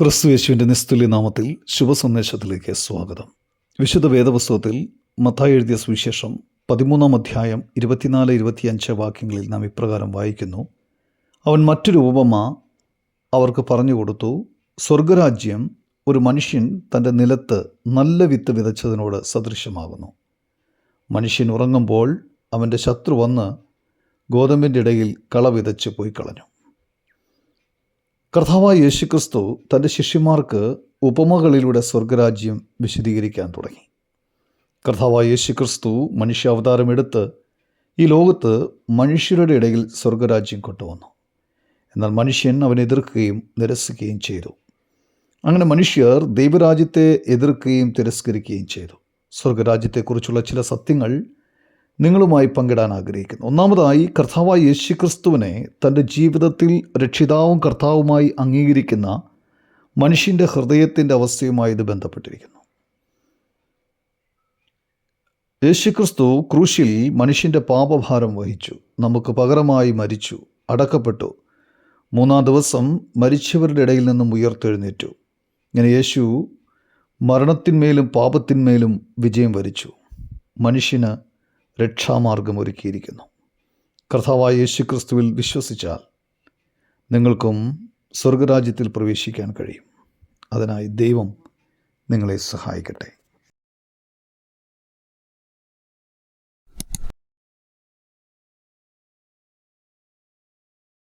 ക്രിസ്തു യേശുവിന്റെ നിസ്തുല്യ നാമത്തിൽ ശുഭസന്ദേശത്തിലേക്ക് സ്വാഗതം. വിശുദ്ധ വേദപുസ്തകത്തിൽ മത്തായി എഴുതിയ സുവിശേഷം പതിമൂന്നാം അധ്യായം ഇരുപത്തിനാല് ഇരുപത്തിയഞ്ച് വാക്യങ്ങളിൽ നാം ഇപ്രകാരം വായിക്കുന്നു. അവൻ മറ്റൊരു ഉപമ അവർക്ക് പറഞ്ഞു കൊടുത്തു സ്വർഗരാജ്യം ഒരു മനുഷ്യൻ തന്റെ നിലത്ത് നല്ല വിത്ത് വിതച്ചതിനോട് സദൃശ്യമാകുന്നു. മനുഷ്യൻ ഉറങ്ങുമ്പോൾ അവന്റെ ശത്രു വന്ന് ഗോതമ്പിന്റെ ഇടയിൽ കള വിതച്ച് പോയി കളഞ്ഞു കർത്താവായ യേശുക്രിസ്തു തന്റെ ശിഷ്യന്മാർക്ക് ഉപമകളിലൂടെ സ്വർഗരാജ്യം വിശദീകരിക്കാൻ തുടങ്ങി. കർത്താവായ യേശുക്രിസ്തു മനുഷ്യാവതാരം എടുത്ത് ഈ ലോകത്ത് മനുഷ്യരുടെ ഇടയിൽ സ്വർഗരാജ്യം കൊണ്ടുവന്നു. എന്നാൽ മനുഷ്യൻ അവനെ എതിർക്കുകയും നിരസിക്കുകയും ചെയ്തു. അങ്ങനെ മനുഷ്യർ ദൈവരാജ്യത്തെ എതിർക്കുകയും തിരസ്കരിക്കുകയും ചെയ്തു. സ്വർഗരാജ്യത്തെക്കുറിച്ചുള്ള ചില സത്യങ്ങൾ നിങ്ങളുമായി പങ്കിടാൻ ആഗ്രഹിക്കുന്നു. ഒന്നാമതായി കർത്താവായ യേശു ക്രിസ്തുവിനെ തന്റെ ജീവിതത്തിൽ രക്ഷിതാവും കർത്താവുമായി അംഗീകരിക്കുന്ന മനുഷ്യന്റെ ഹൃദയത്തിന്റെ അവസ്ഥയുമായി ഇത് ബന്ധപ്പെട്ടിരിക്കുന്നു. യേശുക്രിസ്തു ക്രൂശിൽ മനുഷ്യന്റെ പാപഭാരം വഹിച്ചു. നമുക്ക് പകരമായി മരിച്ചു അടക്കപ്പെട്ടു. മൂന്നാം ദിവസം മരിച്ചവരുടെ ഇടയിൽ നിന്നും ഉയർത്തെഴുന്നേറ്റു. ഇങ്ങനെ യേശു മരണത്തിന്മേലും പാപത്തിന്മേലും വിജയം വരിച്ചു. മനുഷ്യന് രക്ഷാമാർഗം ഒരുക്കിയിരിക്കുന്നു. കർത്താവായ യേശുക്രിസ്തുവിൽ വിശ്വസിച്ചാൽ നിങ്ങൾക്കും സ്വർഗരാജ്യത്തിൽ പ്രവേശിക്കാൻ കഴിയും. അതിനായി ദൈവം നിങ്ങളെ സഹായിക്കട്ടെ.